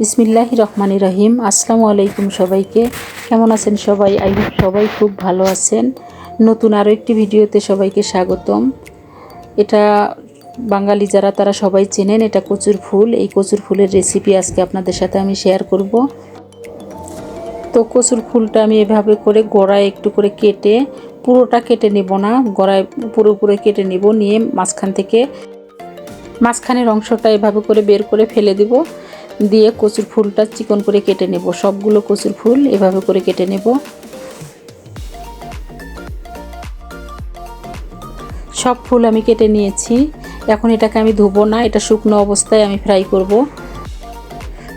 বিসমিল্লাহ রহমান রহিম। আসসালামু আলাইকুম সবাইকে। কেমন আছেন সবাই? আই হোপ সবাই খুব ভালো আছেন। নতুন আরও একটি ভিডিওতে সবাইকে স্বাগতম। এটা বাঙালি যারা, তারা সবাই চেনেন, এটা কচুর ফুল। এই কচুর ফুলের রেসিপি আজকে আপনাদের সাথে আমি শেয়ার করব। তো কচুর ফুলটা আমি এভাবে করে গোড়ায় একটু করে কেটে, পুরোটা কেটে নেব না, গোড়ায় পুরোপুরি কেটে নেব, নিয়ে মাঝখান থেকে মাঝখানের অংশটা এভাবে করে বের করে ফেলে দিব। দিয়ে কচুর ফুলটা চিকন করে কেটে নেব। সবগুলো কচুর ফুল এভাবে করে কেটে নেব। সব ফুল আমি কেটে নিয়েছি। এখন এটাকে আমি ধুবো না, এটা শুকনো অবস্থায় আমি ফ্রাই করব।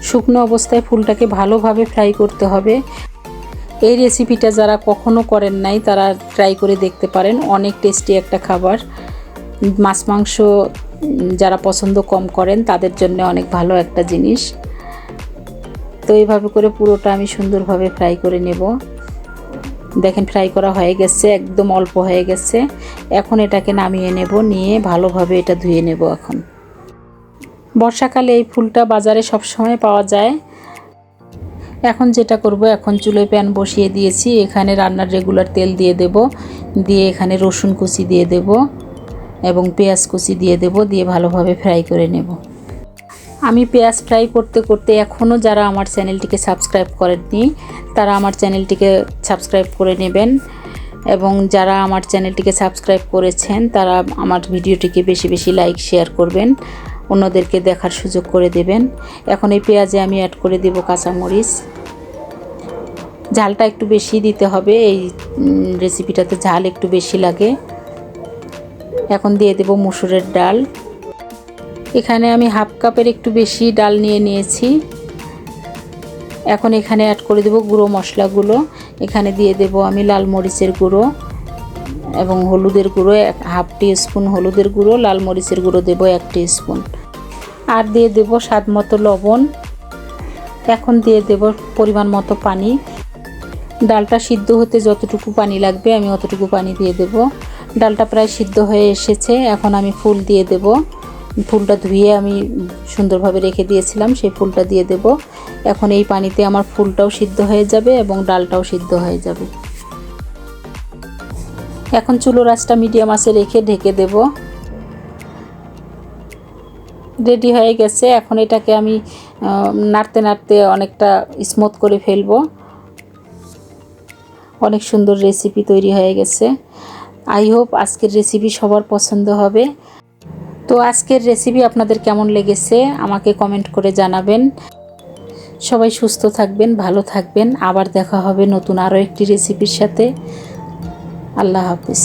শুকনো অবস্থায় ফুলটাকে ভালোভাবে ফ্রাই করতে হবে। এই রেসিপিটা যারা কখনো করেন নাই, তারা ট্রাই করে দেখতে পারেন। অনেক টেস্টি একটা খাবার। মাছ মাংস যারা পছন্দ কম করেন, তাদের জন্য অনেক ভালো একটা জিনিস। তো এইভাবে করে পুরোটা আমি সুন্দরভাবে ফ্রাই করে নেব। দেখেন ফ্রাই করা হয়ে গেছে, একদম অল্প হয়ে গেছে। এখন এটাকে নামিয়ে নেব, নিয়ে ভালোভাবে এটা ধুয়ে নেব এখন। বর্ষাকালে এই ফুলটা বাজারে সব সময় পাওয়া যায়। এখন যেটা করব, এখন চুলোয় প্যান বসিয়ে দিয়েছি। এখানে রান্নার রেগুলার তেল দিয়ে দেব, দিয়ে এখানে রসুন কুচি দিয়ে দেব। এবং পেঁয়াজ কুচি দিয়ে দেব, দিয়ে ভালোভাবে ফ্রাই করে নেব। আমি পেঁয়াজ ফ্রাই করতে করতে এখনও যারা আমার চ্যানেলটিকে সাবস্ক্রাইব করেননি, তারা আমার চ্যানেলটিকে সাবস্ক্রাইব করে নেবেন। এবং যারা আমার চ্যানেলটিকে সাবস্ক্রাইব করেছেন, তারা আমার ভিডিওটিকে বেশি বেশি লাইক, শেয়ার করবেন। অন্যদেরকে দেখার সুযোগ করে দেবেন। এখন এই পেঁয়াজে আমি অ্যাড করে দেব কাঁচামরিচ। ঝালটা একটু বেশি দিতে হবে, এই রেসিপিটাতে ঝাল একটু বেশি লাগে। এখন দিয়ে দেব মুসুরের ডাল। এখানে আমি হাফ কাপের একটু বেশি ডাল নিয়ে নিয়েছি। এখন এখানে অ্যাড করে দেব গুঁড়ো মশলাগুলো। এখানে দিয়ে দেব আমি লাল মরিচের গুঁড়ো এবং হলুদের গুঁড়ো, এক হাফ টি স্পুন হলুদের গুঁড়ো, লাল মরিচের গুঁড়ো দেব এক টি স্পুন আর দিয়ে দেব স্বাদ মতো লবণ। এখন দিয়ে দেব পরিমাণ মতো পানি। ডালটা সিদ্ধ হতে যতটুকু পানি লাগবে আমি অতটুকু পানি দিয়ে দেব। ডালটা প্রায় সিদ্ধ হয়ে এসেছে। এখন আমি ফুল দিয়ে দেব। ফুলটা ধুয়ে আমি সুন্দরভাবে রেখে দিয়েছিলাম, সেই ফুলটা দিয়ে দেব। এখন এই পানিতে আমার ফুলটাও সিদ্ধ হয়ে যাবে এবং ডালটাও সিদ্ধ হয়ে যাবে। এখন চুলো রাসটা মিডিয়াম আছে রেখে ঢেকে দেব। রেডি হয়ে গেছে। এখন এটাকে আমি নাড়তে নাড়তে অনেকটা স্মুথ করে ফেলব। অনেক সুন্দর রেসিপি তৈরি হয়ে গেছে। আই হোপ আজকের রেসিপি সবার পছন্দ হবে। তো আজকের রেসিপি আপনাদের কেমন লেগেছে আমাকে কমেন্ট করে জানাবেন। সবাই সুস্থ থাকবেন, ভালো থাকবেন। আবার দেখা হবে নতুন আরও একটি রেসিপির সাথে। আল্লাহ হাফিজ।